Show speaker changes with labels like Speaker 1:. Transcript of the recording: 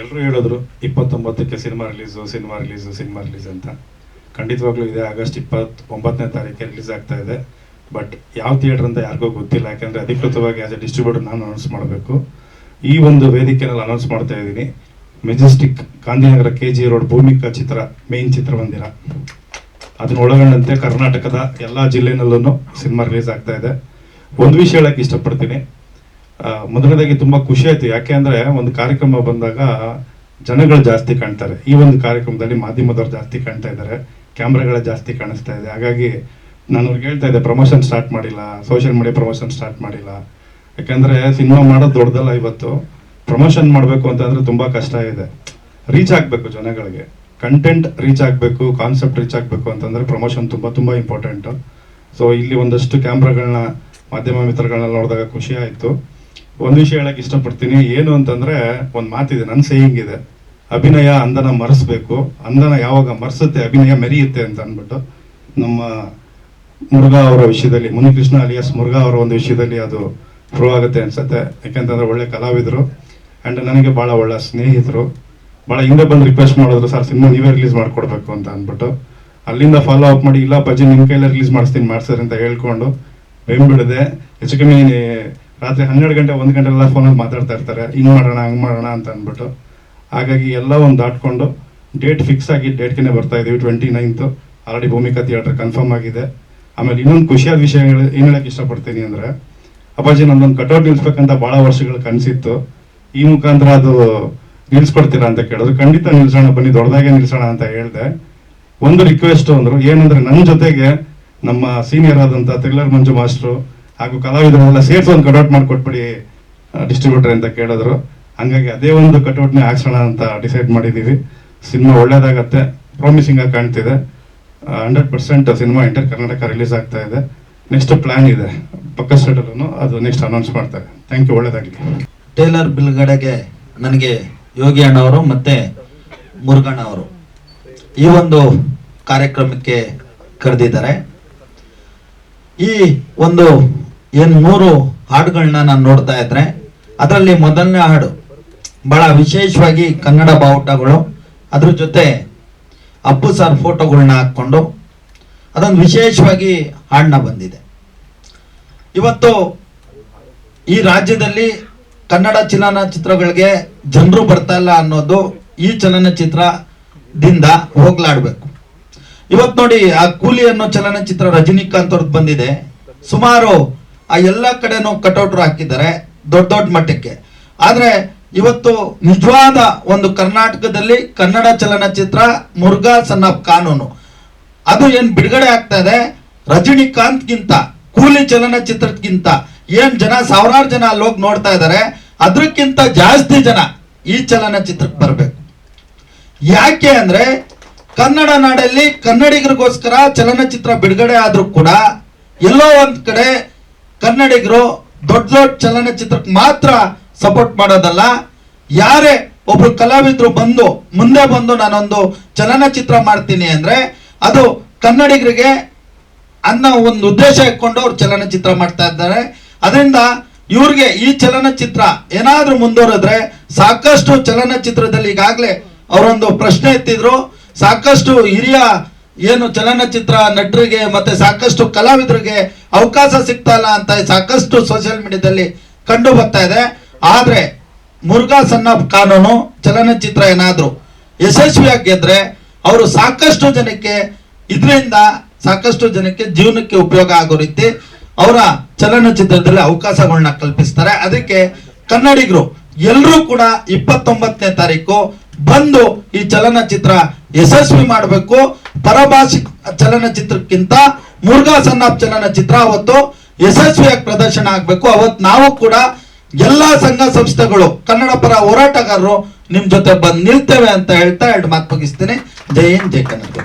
Speaker 1: ಎಲ್ಲರೂ ಹೇಳಿದ್ರು ಇಪ್ಪತ್ತೊಂಬತ್ತಕ್ಕೆ cinema release cinema release, cinema release ಅಂತ. ಖಂಡಿತವಾಗ್ಲೂ ಇದೆ, ಆಗಸ್ಟ್ ಇಪ್ಪತ್ತ್ ಒಂಬತ್ತನೇ ತಾರೀಕಿಗೆ ರಿಲೀಸ್ ಆಗ್ತಾ ಇದೆ. ಬಟ್ ಯಾವ ಥಿಯೇಟರ್ ಅಂತ ಯಾರಿಗೂ ಗೊತ್ತಿಲ್ಲ, ಯಾಕಂದ್ರೆ ಅಧಿಕೃತವಾಗಿ ಆಸ್ ಎ ಡಿಸ್ಟ್ರಿಬ್ಯೂಟರ್ ನಾನು ಅನೌನ್ಸ್ ಮಾಡಬೇಕು. ಈ ಒಂದು ವೇದಿಕೆನಲ್ಲಿ ಅನೌನ್ಸ್ ಮಾಡ್ತಾ ಇದ್ದೀನಿ. Majestic Gandhinagar K G road Bhumika ಚಿತ್ರ ಮೇನ್ ಚಿತ್ರಮಂದಿರ. ಅದನ್ನ ಒಳಗೊಂಡಂತೆ ಕರ್ನಾಟಕದ ಎಲ್ಲ ಜಿಲ್ಲೆನಲ್ಲೂ ಸಿನಿಮಾ ರಿಲೀಸ್ ಆಗ್ತಾ ಇದೆ. ಒಂದು ವಿಷಯ ಹೇಳಕ್ ಇಷ್ಟಪಡ್ತೀನಿ. ಮೊದಲನೇದಾಗಿ ತುಂಬಾ ಖುಷಿ ಆಯ್ತು. ಯಾಕೆ ಅಂದ್ರೆ ಒಂದು ಕಾರ್ಯಕ್ರಮ ಬಂದಾಗ ಜನಗಳು ಜಾಸ್ತಿ ಕಾಣ್ತಾರೆ. ಈ ಒಂದು ಕಾರ್ಯಕ್ರಮದಲ್ಲಿ ಮಾಧ್ಯಮದವ್ರು ಜಾಸ್ತಿ ಕಾಣ್ತಾ ಇದ್ದಾರೆ. ಕ್ಯಾಮ್ರಾಗಳ ಜಾಸ್ತಿ ಕಾಣಿಸ್ತಾ ಇದೆ. ಹಾಗಾಗಿ ನಾನು ಅವ್ರಿಗೆ ಹೇಳ್ತಾ ಇದ್ದೆ ಪ್ರಮೋಷನ್ ಸ್ಟಾರ್ಟ್ ಮಾಡಿಲ್ಲ ಸೋಷಿಯಲ್ ಮೀಡಿಯಾ ಪ್ರಮೋಷನ್ ಸ್ಟಾರ್ಟ್ ಮಾಡಿಲ್ಲ. ಯಾಕಂದ್ರೆ ಸಿನಿಮಾ ಮಾಡೋದು ದೊಡ್ಡದಲ್ಲ ಇವತ್ತು. ಪ್ರಮೋಷನ್ ಮಾಡಬೇಕು ಅಂತಂದ್ರೆ ತುಂಬಾ ಕಷ್ಟ ಇದೆ. ರೀಚ್ ಆಗಬೇಕು ಜನಗಳಿಗೆ. ಕಂಟೆಂಟ್ ರೀಚ್ ಆಗಬೇಕು ಕಾನ್ಸೆಪ್ಟ್ ರೀಚ್ ಆಗಬೇಕು ಅಂತಂದ್ರೆ ಪ್ರಮೋಷನ್ ತುಂಬಾ ತುಂಬಾ ಇಂಪಾರ್ಟೆಂಟ್ ಸೊ ಇಲ್ಲಿ ಒಂದಷ್ಟು ಕ್ಯಾಮ್ರಾಗಳನ್ನ, ಮಾಧ್ಯಮ ಮಿತ್ರಗಳನ್ನ ನೋಡಿದಾಗ ಖುಷಿ ಆಯ್ತು. ಒಂದು ವಿಷಯ ಹೇಳಕ್ ಇಷ್ಟಪಡ್ತೀನಿ. ಏನು ಅಂತಂದ್ರೆ, ಒಂದು ಮಾತಿದೆ ನನ್ನ ಸೇಯಿಂಗ್ ಇದೆ. ಅಭಿನಯ ಅಂದನ ಮರೆಸ್ಬೇಕು. ಅಂದನ ಯಾವಾಗ ಮರೆಸುತ್ತೆ, ಅಭಿನಯ ಮೆರೆಯುತ್ತೆ ಅಂತ ಅಂದ್ಬಿಟ್ಟು, ನಮ್ಮ ಮುರುಘಾ ಅವರ ವಿಷಯದಲ್ಲಿ, ಮುನಿಕೃಷ್ಣ ಅಲಿಯಾಸ್ ಮುರುಘಾ ಅವರ ಒಂದು ವಿಷಯದಲ್ಲಿ ಅದು ಪ್ರೂವ್ ಆಗುತ್ತೆ ಅನ್ಸುತ್ತೆ. ಯಾಕೆಂತಂದ್ರೆ ಒಳ್ಳೆ ಕಲಾವಿದರು. ಅಂಡ್ ನನಗೆ ಬಹಳ ಒಳ್ಳೆ ಸ್ನೇಹಿತರು. ಬಹಳ ಹಿಂದೆ ಬಂದು ರಿಕ್ವೆಸ್ಟ್ ಮಾಡಿದ್ರು, ಸರ್, ಸಿನಿಮಾ ನೀವೇ ರಿಲೀಸ್ ಮಾಡಿಕೊಡ್ಬೇಕು ಅಂತ ಅಂದ್ಬಿಟ್ಟು. ಅಲ್ಲಿಂದ ಫಾಲೋ ಅಪ್ ಮಾಡಿ, ಇಲ್ಲ ಭಜನ್ ನಿಮ್ಮ ಕೈಲೇ ರಿಲೀಸ್ ಮಾಡಿಸ್ತೀನಿ ಮಾಡ್ಸರ್ ಅಂತ ಹೇಳ್ಕೊಂಡು ಬೆಂಬಿಡದೆ. ಹೆಚ್ಚು ಕಮ್ಮಿ ರಾತ್ರಿ ಹನ್ನೆರಡು ಗಂಟೆ, ಒಂದು ಗಂಟೆ ಎಲ್ಲ ಫೋನಲ್ಲಿ ಮಾತಾಡ್ತಾ ಇರ್ತಾರೆ. ಹಿಂಗ್ ಮಾಡೋಣ, ಹಂಗೆ ಮಾಡೋಣ ಅಂತ ಅಂದ್ಬಿಟ್ಟು. ಹಾಗಾಗಿ ಎಲ್ಲ ಒಂದು ದಾಟ್ಕೊಂಡು ಡೇಟ್ ಫಿಕ್ಸ್ ಆಗಿ ಡೇಟ್ಗೆ ಬರ್ತಾ ಇದ್ದೀವಿ twenty ninth already Bhumika theatre confirm ಆಗಿದೆ. ಆಮೇಲೆ ಇನ್ನೊಂದು ಖುಷಿಯಾದ ವಿಷಯ ಏನು ಹೇಳೋಕ್ಕೆ ಹೇಳಕ್ ಇಷ್ಟಪಡ್ತೀನಿ ಅಂದರೆ, ಅಪ್ಪಾಜಿ ನಂದೊಂದು ಕಟೌಟ್ ನಿಲ್ಲಿಸ್ಬೇಕಂತ ಭಾಳ ವರ್ಷಗಳು ಕನಸಿತ್ತು. ಈ ಮುಖಾಂತರ ಅದು ನಿಲ್ಲಿಸ್ಕೊಡ್ತೀರಾ ಅಂತ ಕೇಳಿದ್ರು. ಖಂಡಿತ ನಿಲ್ಸೋಣ, ಬನ್ನಿ, ದೊಡ್ಡದಾಗೆ ನಿಲ್ಸೋಣ ಅಂತ ಹೇಳಿದೆ. ಒಂದು ರಿಕ್ವೆಸ್ಟ್ ಅಂದರು, ಏನಂದರೆ ನನ್ನ ಜೊತೆಗೆ ನಮ್ಮ ಸೀನಿಯರ್ ಆದಂಥ ಥ್ರಿಲ್ಲರ್ ಮಂಜು ಮಾಸ್ಟ್ರು ಹಾಗೂ ಕಲಾವಿದರನ್ನೆಲ್ಲ ಸೇರಿಸಿ ಒಂದು ಕಟೌಟ್ ಮಾಡಿಕೊಟ್ಬಿಡಿ ಡಿಸ್ಟ್ರಿಬ್ಯೂಟರ್ ಅಂತ ಕೇಳಿದ್ರು. ಹಂಗಾಗಿ ಅದೇ ಒಂದು ಕಟೌಟ್ನೇ ಹಾಕ್ಸೋಣ ಅಂತ ಡಿಸೈಡ್ ಮಾಡಿದ್ದೀವಿ ಸಿನಿಮಾ ಒಳ್ಳೇದಾಗತ್ತೆ ಪ್ರಾಮಿಸಿಂಗ್ ಆಗಿ ಕಾಣ್ತಿದೆ. Hundred percent cinema entire Karnataka release ಆಗ್ತಾ ಇದೆ. ನೆಕ್ಸ್ಟ್ ಪ್ಲಾನ್ ಇದೆ. ಪಕ್ಕ ಸ್ಟೇಟಲ್ಲೂ ಅದು ನೆಕ್ಸ್ಟ್ ಅನೌನ್ಸ್ ಮಾಡ್ತಾರೆ. ಥ್ಯಾಂಕ್ ಯು ಒಳ್ಳೇದಾಗಲಿ.
Speaker 2: ಟೇಲರ್ ಬಿಲ್ಗಡೆಗೆ ನನಗೆ ಯೋಗಿ ಅಣ್ಣವರು ಮತ್ತೆ ಮುರುಗಣ್ಣ ಅವರು ಈ ಒಂದು ಕಾರ್ಯಕ್ರಮಕ್ಕೆ ಕರೆದಿದ್ದಾರೆ. ಈ ಒಂದು ಏನ್ ಮೂರು ಹಾಡುಗಳನ್ನ ನಾನು ನೋಡ್ತಾ ಇದ್ರೆ, ಅದರಲ್ಲಿ ಮೊದಲನೇ ಹಾಡು ಬಹಳ ವಿಶೇಷವಾಗಿ ಕನ್ನಡ ಬಾವುಟಗಳು. ಅದ್ರ ಜೊತೆ ಅಪ್ಪು ಸರ್ ಫೋಟೋಗಳನ್ನ ಹಾಕೊಂಡು ಅದೊಂದು ವಿಶೇಷವಾಗಿ ಹಾಡನ್ನ ಬಂದಿದೆ. ಇವತ್ತು ಈ ರಾಜ್ಯದಲ್ಲಿ ಕನ್ನಡ ಚಲನಚಿತ್ರಗಳಿಗೆ ಜನರು ಬರ್ತಾ ಇಲ್ಲ ಅನ್ನೋದು ಈ ಚಲನಚಿತ್ರದಿಂದ ಹೋಗ್ಲಾಡ್ಬೇಕು. ಇವತ್ತು ನೋಡಿ ಆ ಕೂಲಿ ಅನ್ನೋ ಚಲನಚಿತ್ರ ರಜನಿಕಾಂತ್ ಅವ್ರದ್ದು ಬಂದಿದೆ. ಸುಮಾರು ಆ ಎಲ್ಲ ಕಡೆನೂ ಕಟೌಟ್ರು ಹಾಕಿದ್ದಾರೆ ದೊಡ್ಡ ದೊಡ್ಡ ಮಟ್ಟಕ್ಕೆ. ಆದರೆ ಇವತ್ತು ನಿಜವಾದ ಒಂದು ಕರ್ನಾಟಕದಲ್ಲಿ ಕನ್ನಡ ಚಲನಚಿತ್ರ ಮುರುಘಾ ಸನ್ ಆಫ್ ಕಾನೂನು. ಅದು ಏನು ಬಿಡುಗಡೆ ಆಗ್ತಾ ಇದೆ? ರಜನಿಕಾಂತ್ಗಿಂತ, ಕೂಲಿ ಚಲನಚಿತ್ರಕ್ಕಿಂತ ಏನ್ ಜನ, ಸಾವಿರಾರು ಜನ ಅಲ್ಲಿ ಹೋಗಿ ನೋಡ್ತಾ ಇದ್ದಾರೆ ಅದಕ್ಕಿಂತ ಜಾಸ್ತಿ ಜನ ಈ ಚಲನಚಿತ್ರಕ್ಕೆ ಬರಬೇಕು. ಯಾಕೆ ಅಂದ್ರೆ ಕನ್ನಡ ನಾಡಲ್ಲಿ ಕನ್ನಡಿಗರಿಗೋಸ್ಕರ ಚಲನಚಿತ್ರ ಬಿಡುಗಡೆ ಆದ್ರೂ ಕೂಡ ಎಲ್ಲೋ ಒಂದ್ ಕಡೆ ಕನ್ನಡಿಗರು ದೊಡ್ಡ ದೊಡ್ಡ ಚಲನಚಿತ್ರಕ್ಕೆ ಮಾತ್ರ ಸಪೋರ್ಟ್ ಮಾಡೋದಲ್ಲ. ಯಾರೇ ಒಬ್ರು ಕಲಾವಿದ್ರು ಬಂದು, ಮುಂದೆ ಬಂದು ನಾನೊಂದು ಚಲನಚಿತ್ರ ಮಾಡ್ತೀನಿ ಅಂದ್ರೆ ಅದು ಕನ್ನಡಿಗರಿಗೆ ಅನ್ನೋ ಒಂದು ಉದ್ದೇಶ ಇಟ್ಕೊಂಡು ಅವ್ರು ಚಲನಚಿತ್ರ ಮಾಡ್ತಾ ಇದ್ದಾರೆ. ಅದರಿಂದ ಇವ್ರಿಗೆ ಈ ಚಲನಚಿತ್ರ ಏನಾದರೂ ಮುಂದುವರೆದ್ರೆ ಸಾಕಷ್ಟು ಚಲನಚಿತ್ರದಲ್ಲಿ ಈಗಾಗಲೇ ಅವರೊಂದು ಪ್ರಶ್ನೆ ಎತ್ತಿದ್ರು. ಸಾಕಷ್ಟು ಹಿರಿಯ ಏನು ಚಲನಚಿತ್ರ ನಟರಿಗೆ ಮತ್ತೆ ಸಾಕಷ್ಟು ಕಲಾವಿದರಿಗೆ ಅವಕಾಶ ಸಿಗ್ತಾ ಇಲ್ಲ ಅಂತ ಸಾಕಷ್ಟು ಸೋಷಿಯಲ್ ಮೀಡಿಯಾದಲ್ಲಿ ಕಂಡು ಬರ್ತಾ ಇದೆ. ಆದ್ರೆ ಮುರುಘಾ ಸಣ್ಣ ಕಾನೂನು ಚಲನಚಿತ್ರ ಏನಾದರೂ ಯಶಸ್ವಿಯಾಗಿ ಗೆದ್ರೆ ಅವರು ಸಾಕಷ್ಟು ಜನಕ್ಕೆ ಇದರಿಂದ ಸಾಕಷ್ಟು ಜನಕ್ಕೆ ಜೀವನಕ್ಕೆ ಉಪಯೋಗ ಆಗೋ ರೀತಿ ಅವರ ಚಲನಚಿತ್ರದಲ್ಲಿ ಅವಕಾಶಗಳನ್ನ ಕಲ್ಪಿಸ್ತಾರೆ. ಅದಕ್ಕೆ ಕನ್ನಡಿಗರು ಎಲ್ಲರೂ ಕೂಡ ಇಪ್ಪತ್ತೊಂಬತ್ತನೇ ತಾರೀಕು ಬಂದು ಈ ಚಲನಚಿತ್ರ ಯಶಸ್ವಿ ಮಾಡಬೇಕು. ಪರಭಾಷಿಕ ಚಲನಚಿತ್ರಕ್ಕಿಂತ ಮುರುಘಾ ಸನ್ನಾಪ್ ಚಲನಚಿತ್ರ ಅವತ್ತು ಯಶಸ್ವಿಯಾಗಿ ಪ್ರದರ್ಶನ ಆಗ್ಬೇಕು. ಅವತ್ತು ನಾವು ಕೂಡ ಎಲ್ಲಾ ಸಂಘ ಸಂಸ್ಥೆಗಳು, ಕನ್ನಡ ಪರ ಹೋರಾಟಗಾರರು ನಿಮ್ಮ ಜೊತೆ ಬಂದು ನಿಲ್ತೇವೆ ಅಂತ ಹೇಳ್ತಾ ಎರಡು ಮಾತು ಮುಗಿಸ್ತೀನಿ. ಜೈ ಹಿಂದ್, ಜೈ ಕನ್ನಡ